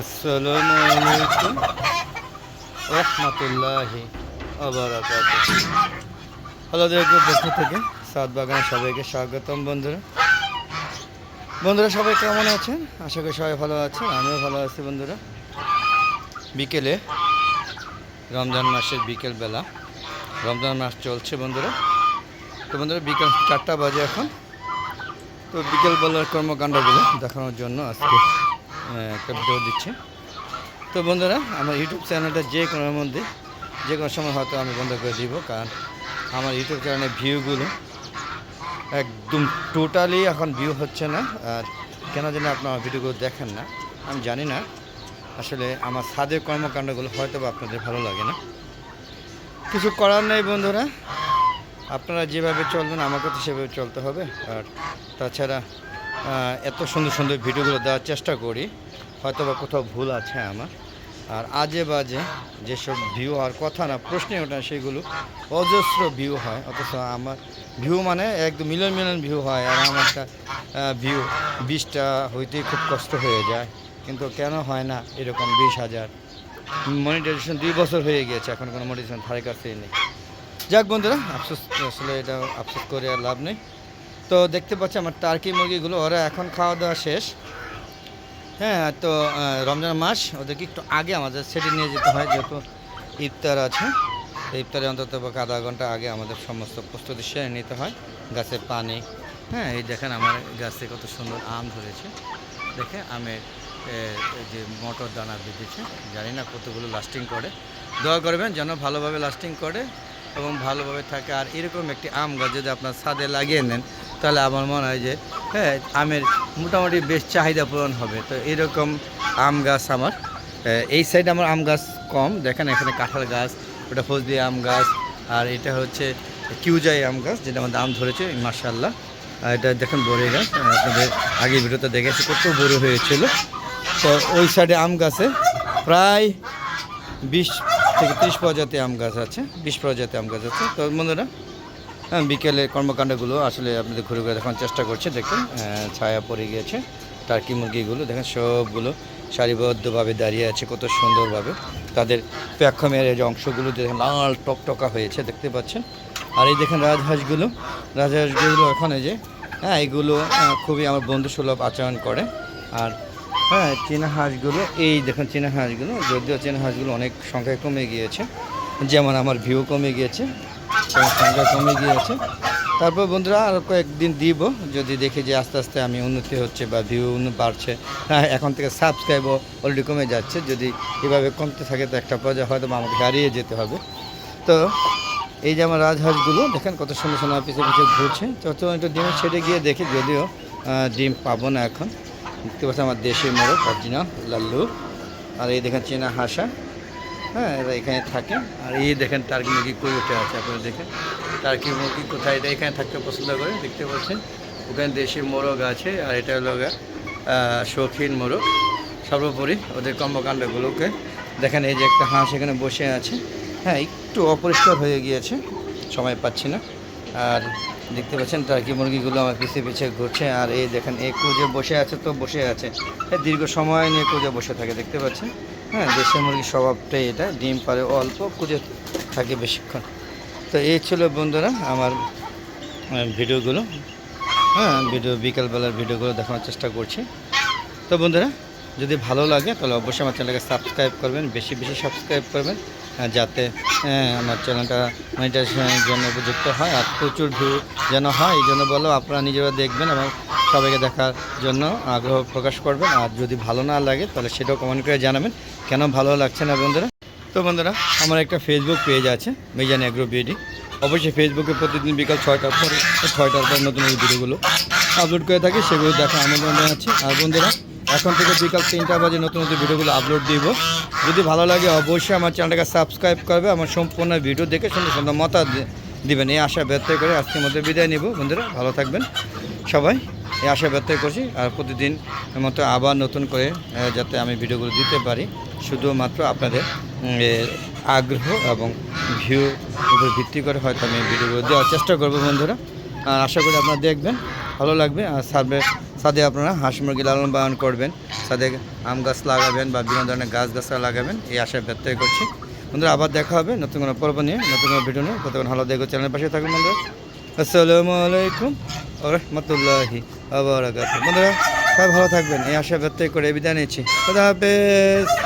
আসসালামু আলাইকুম। রহমতুল্লাহি আবরাকাত হ্যালো দেখব পক্ষ থেকে সাত বাগানে সবাইকে স্বাগতম বন্ধুরা। বন্ধুরা সবাই কেমন আছেন? আশা করি সবাই ভালো আছেন, আমিও ভালো আছি বন্ধুরা। বিকেলে রমজান মাসের বিকেল বেলা রমজান মাস চলছে বন্ধুরা। তো বন্ধুরা বিকেল চারটা বাজে এখন। তো বিকেল বেলার কর্মকাণ্ডগুলো দেখানোর জন্য আজকে একটা ভিডিও দিচ্ছে। তো বন্ধুরা, আমার ইউটিউব চ্যানেলটা যে কোনোর মধ্যে, যে কোনো সময় হয়তো আমি বন্ধ করে দিব, কারণ আমার ইউটিউব চ্যানেলের ভিউগুলো একদম টোটালি এখন ভিউ হচ্ছে না। আর কেন যেন আপনার ভিডিওগুলো দেখেন না, আমি জানি না। আসলে আমার সাদের কর্মকাণ্ডগুলো হয়তো বা আপনাদের ভালো লাগে না। কিছু করার নেই বন্ধুরা। আপনারা যেভাবে চলবেন আমাকে তো সেভাবে চলতে হবে। আর তাছাড়া এত সুন্দর সুন্দর ভিডিওগুলো দেওয়ার চেষ্টা করি। হয়তো বা কোথাও ভুল আছে আমার। আর আজে বাজে যেসব ভিউ আর কথা না, প্রশ্নে ওঠা সেগুলো অজস্র ভিউ হয়। অথচ আমার ভিউ মানে একদম মিলন মিলন ভিউ হয়। আর আমারটা ভিউ বিশটা হইতেই খুব কষ্ট হয়ে যায়। কিন্তু কেন হয় না এরকম বিশ হাজার? মনিটাইজেশন দুই বছর হয়ে গিয়েছে, এখন কোনো মনিটাইজেশন ধারে কাছে নেই। যাক বন্ধুরা, আফসোস, আসলে এটা আফসোস করে আর লাভ নেই। তো দেখতে পাচ্ছি আমার টার্কি মুরগিগুলো, ওরা এখন খাওয়া দাওয়া শেষ। হ্যাঁ তো রমজান মাস, ওদেরকে একটু আগে আমাদের সেটি নিয়ে যেতে হয়, যেহেতু ইফতার আছে। ইফতারে অন্তত আধা ঘণ্টা আগে আমাদের সমস্ত প্রস্তুতি সেরে নিতে হয় গাছের পানি। হ্যাঁ এই দেখেন আমার গাছে কত সুন্দর আম ধরেছে। দেখে আমের যে মটর দানা বেঁধেছে, জানি না কতগুলো লাস্টিং করে। দোয়া করবেন যেন ভালোভাবে লাস্টিং করে এবং ভালোভাবে থাকে। আর এরকম একটি আম গাছ যদি আপনার ছাদে লাগিয়ে নেন তাহলে আমার মনে হয় যে হ্যাঁ আমের মোটামুটি বেশ চাহিদা পূরণ হবে। তো এরকম আম গাছ আমার। এই সাইডে আমার আম গাছ কম। দেখেন এখানে কাঁঠাল গাছ, ওটা ফজলি আম গাছ, আর এটা হচ্ছে কিউজাই আম গাছ, যেটা আমার দাম ধরেছে মার্শাল্লাহ আর এটা দেখেন বড়ি গাছ আপনাদের আগে ভিডিওতে দেখেছি, কত বড় হয়েছিল। তো ওই সাইডে আম গাছে প্রায় বিশ থেকে ত্রিশ প্রজাতি আম গাছ আছে, বিশ প্রজাতি আম গাছ আছে। তো বন্ধুরা বিকেলে কর্মকাণ্ডগুলো আসলে আপনাদের ঘুরে ঘুরে দেখানোর চেষ্টা করছে, দেখুন ছায়া পড়ে গিয়েছে, টার্কি মুরগিগুলো, দেখেন সবগুলো সারিবদ্ধভাবে দাঁড়িয়ে আছে, কত সুন্দরভাবে। তাদের প্যাক্ষমের যে অংশগুলো দেখেন, লাল টকটকা হয়েছে, দেখতে পাচ্ছেন। আর এই দেখেন রাজহাঁসগুলো রাজহাঁসগুলো এই যে হ্যাঁ এগুলো খুবই আমার বন্ধু সুলভ আচরণ করে। আর হ্যাঁ চীনা হাঁসগুলো, এই দেখুন চীনা হাঁসগুলো, যদিও চীনা হাঁসগুলো অনেক সংখ্যায় কমে গিয়েছে, যেমন আমার ভিউ কমে গিয়েছে। সংখ্যা কমে গিয়েছে। তারপর বন্ধুরা আরও কয়েকদিন দিব, যদি দেখি যে আস্তে আস্তে আমি উন্নতি হচ্ছে বা ভিউ বাড়ছে। হ্যাঁ এখন থেকে সাবস্ক্রাইবও অলরেডি কমে যাচ্ছে। যদি এভাবে কমতে থাকে তো একটা পর্যায়ে হয়তো আমাকে হারিয়ে যেতে হবে। তো এই যে আমার রাজহাঁসগুলো, দেখেন কত সুন্দর সুন্দর পিছিয়ে পিছিয়ে ঘুরছে। তো তো একটু ডিম ছেড়ে গিয়ে দেখি, যদিও ডিম পাবো না এখন। দেখতে পাচ্ছি আমার দেশি মোরগ অরিজিনাল লাল্লু। আর এই দেখেন চেনা হাসা। হ্যাঁ এখানে থাকে। আর এই দেখেন টার্কি মুরগি কই উঠে আছে আপনারা দেখেন। টার্কি মুরগি কোথায়? এটা এখানে থাকতে পছন্দ করে, দেখতে পাচ্ছেন। ওখানে দেশি মোরগ আছে, আর এটা হলো শৌখিন মোরগ। সর্বোপরি ওদের কর্মকাণ্ডগুলোকে দেখেন, এই যে একটা হাঁস এখানে বসে আছে। হ্যাঁ একটু অপরিষ্কার হয়ে গিয়েছে, সময় পাচ্ছি না। আর দেখতে পাচ্ছেন টার্কি মুরগিগুলো আমার পিছিয়ে পিছিয়ে ঘুরছে। আর এই দেখেন এই কুজে বসে আছে তো বসে আছে। হ্যাঁ দীর্ঘ সময় নিয়ে কুজে বসে থাকে, দেখতে পাচ্ছেন। হ্যাঁ দেশি মুরগির স্বভাবটাই এটা। ডিম পারে অল্প কুজে থাকে বেশিক্ষণ। তো এই ছিল বন্ধুরা আমার ভিডিওগুলো। হ্যাঁ ভিডিও, বিকালবেলার ভিডিওগুলো দেখানোর চেষ্টা করছি। তো বন্ধুরা, যদি ভালো লাগে তাহলে অবশ্যই আমার চ্যানেলকে সাবস্ক্রাইব করবেন, বেশি বেশি সাবস্ক্রাইব করবেন যাতে আমার চ্যানেলটা মনিটাইজেশনের জন্য উপযুক্ত হয়। আর প্রচুর ভিউ যেন হয়, এই জন্য বলো আপনারা নিজেরা দেখবেন এবং সবাইকে দেখার জন্য আগ্রহ প্রকাশ করবেন। আর যদি ভালো না লাগে, তাহলে সেটাও কমেন্ট করে জানাবেন। কেন ভালো লাগছে না বন্ধুরা? তো বন্ধুরা, আমার একটা ফেসবুক পেজ আছে, মেজান অ্যাগ্রো বিডি অবশ্যই ফেসবুকে প্রতিদিন বিকাল ছয়টার পর ছয়টার পর নতুন এই ভিডিওগুলো আপলোড করে থাকি, সেগুলো দেখা আমন্ত্রণ জানাচ্ছি। আর বন্ধুরা, এখন থেকে বিকাল তিনটা বাজে নতুন নতুন ভিডিওগুলো আপলোড দিব। যদি ভালো লাগে, অবশ্যই আমার চ্যানেলটাকে সাবস্ক্রাইব করবে, আমার সম্পূর্ণ ভিডিও দেখে সুন্দর সুন্দর দি- দিবেন। এই আশা ব্যর্থ করে আজকের মধ্যে বিদায় নেব। বন্ধুরা, ভালো থাকবেন সবাই। এই আশা ব্যক্ত করছি, আর প্রতিদিন মতো আবার নতুন করে যাতে আমি ভিডিওগুলো দিতে পারি। শুধুমাত্র আপনাদের আগ্রহ এবং ভিউ উপর ভিত্তি করে হয়তো আমি ভিডিওগুলো দেওয়ার চেষ্টা করব বন্ধুরা। আর আশা করি আপনারা দেখবেন, ভালো লাগবে। আর সার্বে সাথে আপনারা হাঁস মুরগি লালন পালন করবেন সাথে আম গাছ লাগাবেন বা বিভিন্ন ধরনের গাছ গাছরা লাগাবেন, এই আশা ব্যক্ত করছি। বন্ধুরা, আবার দেখা হবে নতুন কোনো পর্ব নিয়ে, নতুন কোনো ভিডিও নিয়ে। কতক্ষণ ভালো দেখো চ্যানেলের পাশে থাকবেন বন্ধুরা। আসসালামু আলাইকুম রহমতুল্লাহি। আবার বন্ধুরা সবাই ভালো থাকবেন। এই আশা ব্যক্ত করে বিদায় নিচ্ছি। খোদা হাফেজ।